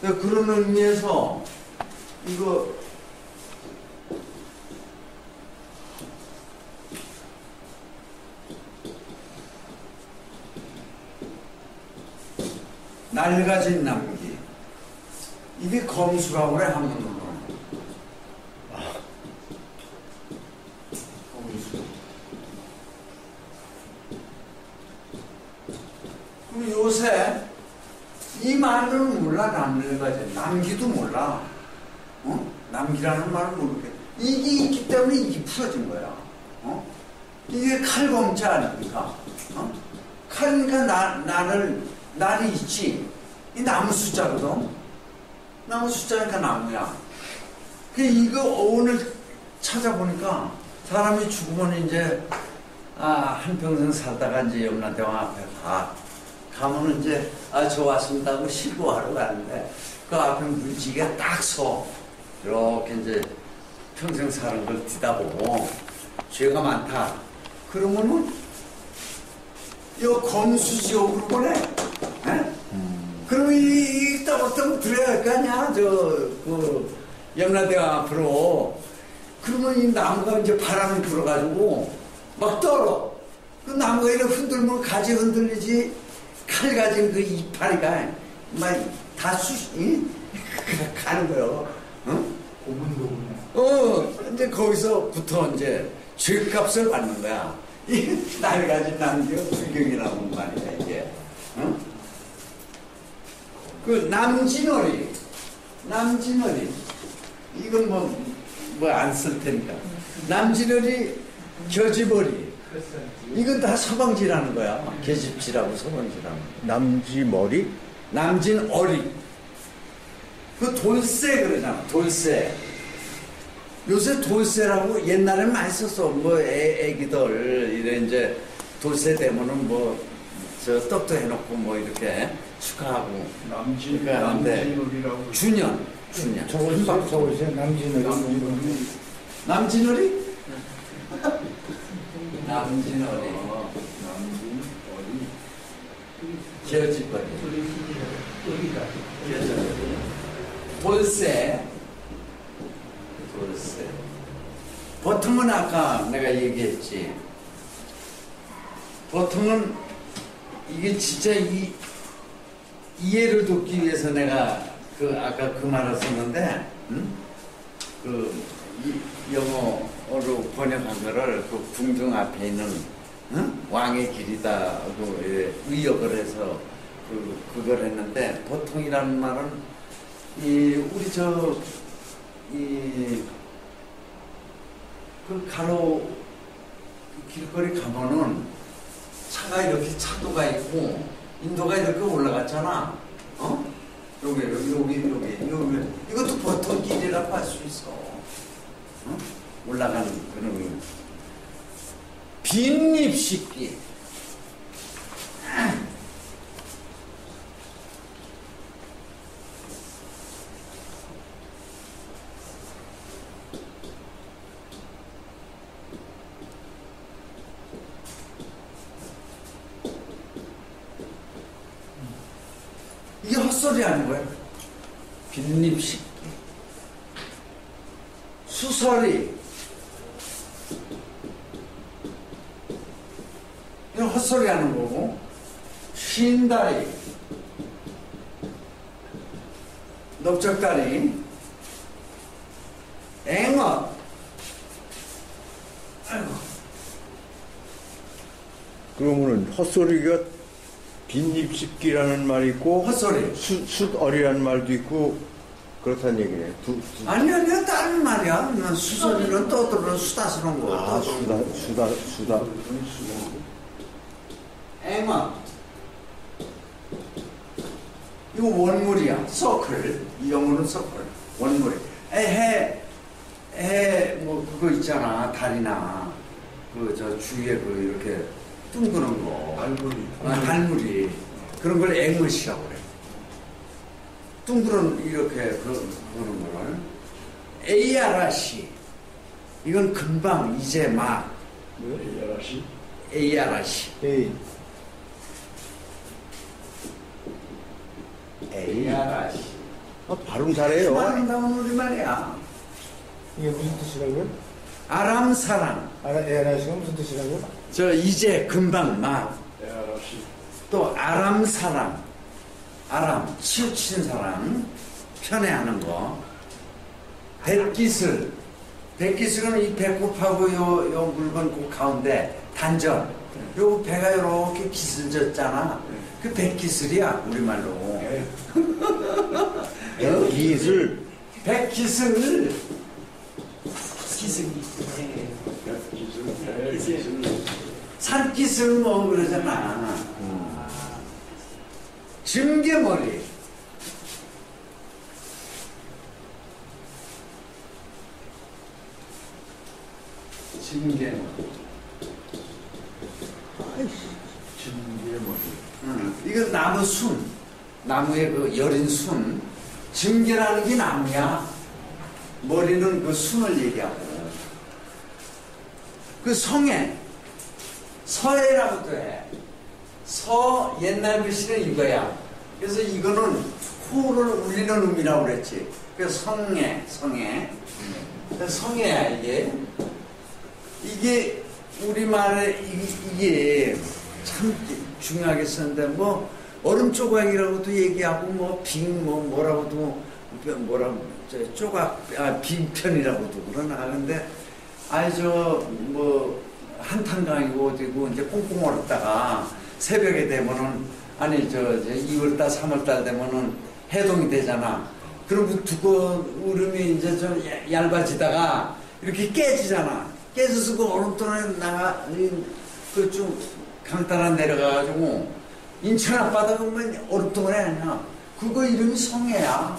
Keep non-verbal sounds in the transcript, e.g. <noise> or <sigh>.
그런 의미에서 이거 낡아진 남기 이게 검수라고 그래 한문으로 검수 그럼 요새 이 말은 몰라 남녀가지 남기도 몰라. 어? 남기라는 말을 모르게 이게 있기 때문에 이게 풀어진 거야. 어? 이게 칼검자 아닙니까? 어? 칼이니까 나, 나를 날이 있지. 이 나무 숫자거든 나무 숫자니까 나무야. 그 이거 오늘 찾아보니까 사람이 죽으면 이제 아 한평생 살다가 이제 염라대왕 앞에 가 가면은 이제 아 저 왔습니다 하고 실고하러 가는데 그 앞에 물지가 딱 서. 이렇게 이제 평생 사는 걸 뒤다보고 죄가 많다. 그러면은 요 검수지옥으로 보내. 에? 그러면 이 따박따박 들어야 할거 아니야? 저그 염라대왕 앞으로. 그러면 이 나무가 이제 바람이 불어가지고 막 떨어. 그 나무가 이렇게 흔들면 가지 흔들리지 칼 가진 그 이파리가 막다 수, 이? 가는 거요. 어? 고문고문해. 어, 이제 거기서 부터 이제 죄값을 받는 거야. <laughs> 이 나이 가진 남녀 불경이라는 말이야, 이게. 어? 그 남진어리, 남진어리. 이건 뭐, 뭐 안 쓸 테니까. 남진어리, 겨지머리. 이건 다 서방지라는 거야. 계집지라고 서방지라는 거야. 남지 머리? 남진 어리. 그 돌쇠 그러잖아. 돌쇠. 요새 돌쇠라고 옛날엔 많이 썼어. 뭐 애, 애기들 이래 이제 돌쇠 되면은 뭐 저 떡도 해놓고 뭐 이렇게 축하하고 남진, 그러니까 남진우리라고. 준현, 준현. 싹 적으세요. 남진을. 남진우리. 남진어리? 남진어리. 어, 남진, 어리. 기어집거리. 어리다. 돌쇠. 돌쇠. 보통은 아까 내가 얘기했지. 보통은 이게 진짜 이, 이해를 돕기 위해서 내가 그 아까 그 말을 썼는데, 응? 그 이- 영어 로 번역한 거를 그 궁중 앞에 있는 응? 왕의 길이다고 예, 의역을 해서 그 그걸 했는데 보통이라는 말은 이 우리 저 이 그 가로 길거리 가면은 차가 이렇게 차도가 있고 인도가 이렇게 올라갔잖아. 어? 여기 여기 여기 여기 여기 이것도 보통 길이라고 할 수 있어. 어? 올라가는 그런 빈입 씻기. 이게 헛소리 하는 거야. 빈입 씻기. 수설이. 이건 헛소리 하는 거고. 쉰다리. 넓적다리. 앵어. 아이고. 그러면은 헛소리가 빈입식기라는 말이 있고 헛소리. 수, 숫어리라는 말도 있고 그렇다는 얘기네. 두, 두, 아니, 아니야, 다른 말이야. 수설이는 떠들어 수다스러운 거. 아, 수다, 수다, 수다. 앵어. 이거 원물이야. 서클. 이 영어는 서클. 원물이. 해, 해, 뭐, 그거 있잖아. 달이나. 그, 저, 주위에 그, 이렇게 둥그런 거. 알고리. 아, 달무리. 그런 걸 앵것이라고 그래. 둥그런, 이렇게, 그, 그런 걸. 에이아라시. 이건 금방, 이제 막. 뭐, 에이아라시. 에이아라시. 에이, 에이, 야라시. 아, 발음 잘해요. 아름다운 우리말이야. 이게 무슨 뜻이라고요? 아람 사랑. 아라, 에라시가 무슨 뜻이라고요? 저 이제 금방 막. 또 아람 사람, 아람 치우친 사람 편애하는 거. 백기슬, 백기슬은 이 배꼽하고 요, 요 물건 그 가운데 단전. 요 배가 이렇게 기슬졌잖아. 그 백기슬이야 우리말로. 예. 기술. 백기슬. 예. 기술. 기술. 산기슬 뭐 그러잖아. 증개머리. 증개머리. 진계머리. 응. 이거 나무 순. 나무의 그 여린 순. 증개라는 게 나무야. 머리는 그 순을 얘기하고. 그 성에, 서해라고도 해. 서 옛날 글씨는 이거야. 그래서 이거는 호를 울리는 음이라고 그랬지. 그래서 성에, 성에. 성에야, 이게. 이게 우리말에 이- 이게 참 중요하게 쓰는데 뭐 얼음 조각이라고도 얘기하고 뭐빙뭐 뭐라고도 뭐라고 저 조각 아 빙편이라고도 그러나 근데 아이 저뭐 한탄강이고 어디고 이제 꽁꽁 얼었다가 새벽에 되면은 아니 저, 저 2월달 3월달 되면은 해동이 되잖아. 그리고 두꺼운 얼음이 이제 좀 얇- 얇아지다가 이렇게 깨지잖아. 깨져서 그 얼음덩어리 나가 그좀 강따라 내려가가지고 인천 앞바다 보면 얼음덩어리 아니야. 그거 이름이 성해야.